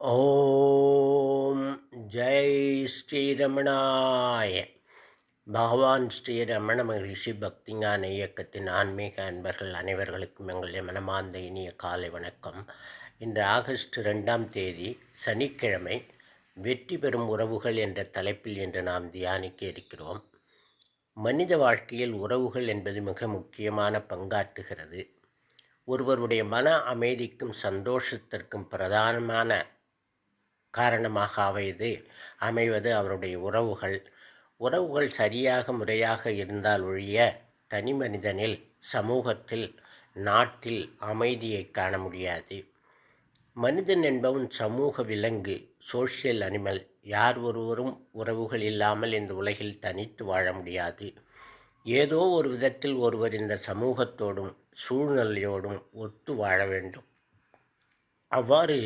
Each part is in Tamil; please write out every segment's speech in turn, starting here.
ஓம் ஜெய் ஸ்ரீரமணாய. பகவான் ஸ்ரீரமண மகரிஷி பக்திஞான இயக்கத்தின் ஆன்மீக அன்பர்கள் அனைவர்களுக்கும் எங்களுடைய மனமார்ந்த இனிய காலை வணக்கம். இன்று ஆகஸ்ட் ரெண்டாம் தேதி சனிக்கிழமை வெற்றி பெறும் உறவுகள் என்ற தலைப்பில் இன்று நாம் தியானிக்க இருக்கிறோம். மனித வாழ்க்கையில் உறவுகள் என்பது மிக முக்கியமான பங்காற்றுகிறது. ஒருவருடைய மன அமைதிக்கும் சந்தோஷத்திற்கும் பிரதானமான காரணமாக அமைது அமைவது அவருடைய உறவுகள். உறவுகள் சரியாக முறையாக இருந்தால் ஒழிய தனி மனிதனில் சமூகத்தில் நாட்டில் அமைதியை காண முடியாது. மனிதன் என்பவன் சமூக விலங்கு சோஷியல் அனிமல் யார் ஒருவரும் உறவுகள் இல்லாமல் இந்த உலகில் தனித்து வாழ முடியாது. ஏதோ ஒரு விதத்தில் ஒருவர் இந்த சமூகத்தோடும் சூழ்நிலையோடும் ஒத்து வாழ வேண்டும். அவ்வாறு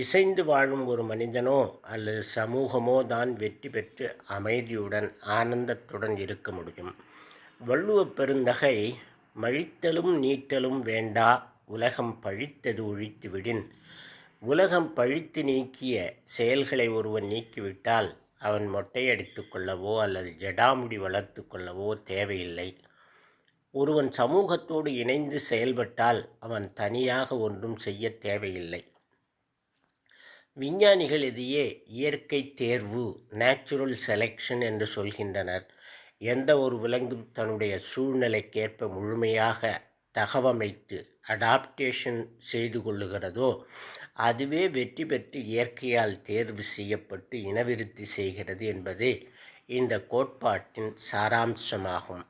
இசைந்து வாழும் ஒரு மனிதனோ அல்லது சமூகமோ தான் வெற்றி பெற்று அமைதியுடன் ஆனந்தத்துடன் இருக்க முடியும். வள்ளுவ பெருந்தகை மழித்தலும் நீட்டலும் வேண்டா உலகம் பழித்தது ஒழித்து விடின். உலகம் பழித்து நீக்கிய செயல்களை ஒருவன் நீக்கிவிட்டால் அவன் மொட்டையடித்து கொள்ளவோ அல்லது ஜடாமுடி வளர்த்து கொள்ளவோ தேவையில்லை. ஒருவன் சமூகத்தோடு இணைந்து செயல்பட்டால் அவன் தனியாக ஒன்றும் செய்ய தேவையில்லை. விஞ்ஞானிகள் இதையே இயற்கை தேர்வு நேச்சுரல் செலெக்ஷன் என்று சொல்கின்றனர். எந்த ஒரு விலங்கும் தன்னுடைய சூழ்நிலைக்கேற்ப முழுமையாக தகவமைத்து அடாப்டேஷன் செய்து கொள்ளுகிறதோ அதுவே வெற்றி பெற்று இயற்கையால் தேர்வு செய்யப்பட்டு இனவிருத்தி செய்கிறது என்பதே இந்த கோட்பாட்டின் சாராம்சமாகும்.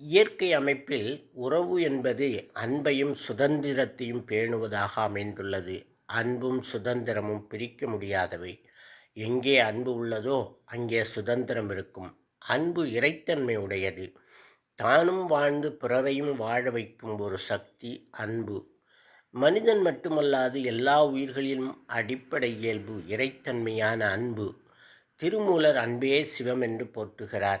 இயற்கை அமைப்பில் உறவு என்பது அன்பையும் சுதந்திரத்தையும் பேணுவதாக அமைந்துள்ளது. அன்பும் சுதந்திரமும் பிரிக்க முடியாதவை. எங்கே அன்பு உள்ளதோ அங்கே சுதந்திரம் இருக்கும். அன்பு இறைத்தன்மை உடையது. தானும் வாழ்ந்து பிறரையும் வாழ வைக்கும் ஒரு சக்தி அன்பு. மனிதன் மட்டுமல்லாது எல்லா உயிர்களிலும் அடிப்படை இயல்பு இறைத்தன்மையான அன்பு. திருமூலர் அன்பே சிவம் என்று போற்றுகிறார்.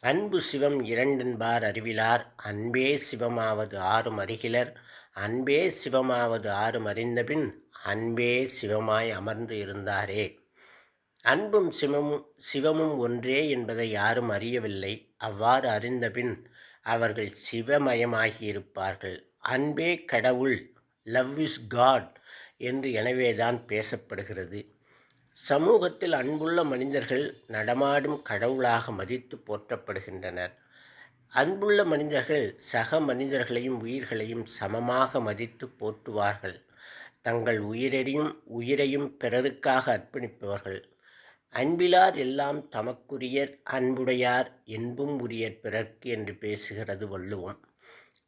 அன்பு சிவம் இரண்டென்பார் அறிவிலார். அன்பே சிவமாவது ஆறும் அறிகிலர். அன்பே சிவமாவது ஆறும் அறிந்தபின் அன்பே சிவமாய் அமர்ந்து இருந்தாரே. அன்பும் சிவமும் சிவமும் ஒன்றே என்பதை யாரும் அறியவில்லை. அவ்வாறு அறிந்தபின் அவர்கள் சிவமயமாகியிருப்பார்கள். அன்பே கடவுள் லவ் இஸ் காட் என்று எனவேதான் பேசப்படுகிறது. சமூகத்தில் அன்புள்ள மனிதர்கள் நடமாடும் கடவுளாக மதித்து போற்றப்படுகின்றனர். அன்புள்ள மனிதர்கள் சக மனிதர்களையும் உயிர்களையும் சமமாக மதித்து போற்றுவார்கள். தங்கள் உயிரையும் உயிரையும் பிறருக்காக அர்ப்பணிப்பவர்கள். அன்பிலார் எல்லாம் தமக்குரியர் அன்புடையார் என்பும் உரியர் பிறர்க்கு என்று பேசுகிறது வள்ளுவம்.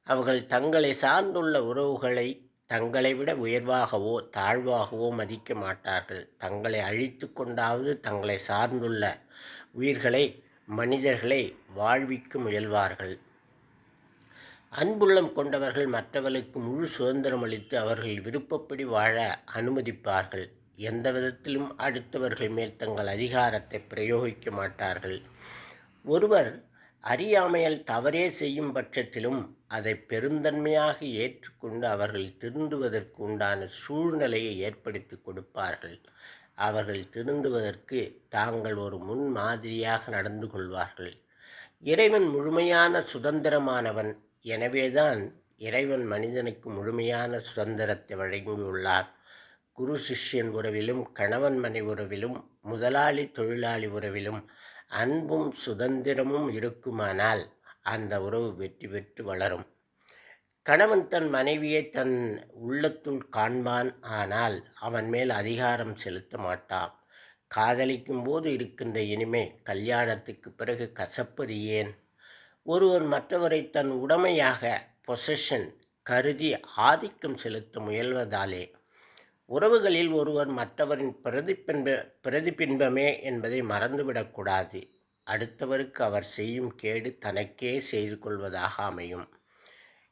அவர்கள் தங்களை சார்ந்துள்ள உறவுகளை தங்களை விட உயர்வாகவோ தாழ்வாகவோ மதிக்க மாட்டார்கள். தங்களை அழித்து கொண்டாவது தங்களை சார்ந்துள்ள உயிர்களை மனிதர்களை வாழ்விக்க முயல்வார்கள். அன்புள்ளம் கொண்டவர்கள் மற்றவர்களுக்கு முழு சுதந்திரம் அளித்து அவர்கள் விருப்பப்படி வாழ அனுமதிப்பார்கள். எந்த விதத்திலும் அடுத்தவர்கள் மேல் தங்கள் அதிகாரத்தை பிரயோகிக்க மாட்டார்கள். ஒருவர் அறியாமையால் தவறே செய்யும் பட்சத்திலும் அதை பெருந்தன்மையாக ஏற்றுக்கொண்டு அவர்கள் திருந்துவதற்கு உண்டான சூழ்நிலையை ஏற்படுத்தி கொடுப்பார்கள். அவர்கள் திருந்துவதற்கு தாங்கள் ஒரு முன் மாதிரியாக நடந்து கொள்வார்கள். இறைவன் முழுமையான சுதந்திரமானவன். எனவேதான் இறைவன் மனிதனுக்கு முழுமையான சுதந்திரத்தை வழங்கியுள்ளார். குரு சிஷ்யன் உறவிலும் கணவன் மனை உறவிலும் முதலாளி தொழிலாளி உறவிலும் அன்பும் சுதந்திரமும் இருக்குமானால் அந்த உறவு வெற்றி பெற்று வளரும். கணவன் தன் மனைவியை தன் உள்ளத்துள் காண்பான் ஆனால் அவன் மேல் அதிகாரம் செலுத்த மாட்டான். காதலிக்கும் போது இருக்கின்ற இனிமே கல்யாணத்துக்கு பிறகு கசப்பது ஏன்? ஒருவர் மற்றவரை தன் உடமையாக பொசஷன் கருதி ஆதிக்கம் செலுத்த முயல்வதாலே உறவுகளில் ஒருவர் மற்றவரின் பிரதிபின்ப பிரதிபின்பமே என்பதை மறந்துவிடக்கூடாது அடுத்தவருக்கு அவர் செய்யும் கேடு தனக்கே செய்து கொள்வதாக அமையும்.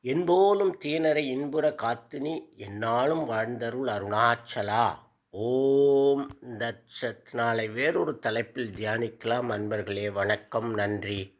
என்போலும் தீனரை இன்புற காத்துனி என்னாலும் வாழ்ந்தருள் அருணாச்சலா. ஓம் தட்சத் நாளை வேறொரு தலைப்பில் தியானிக்கலாம். அன்பர்களே வணக்கம். நன்றி.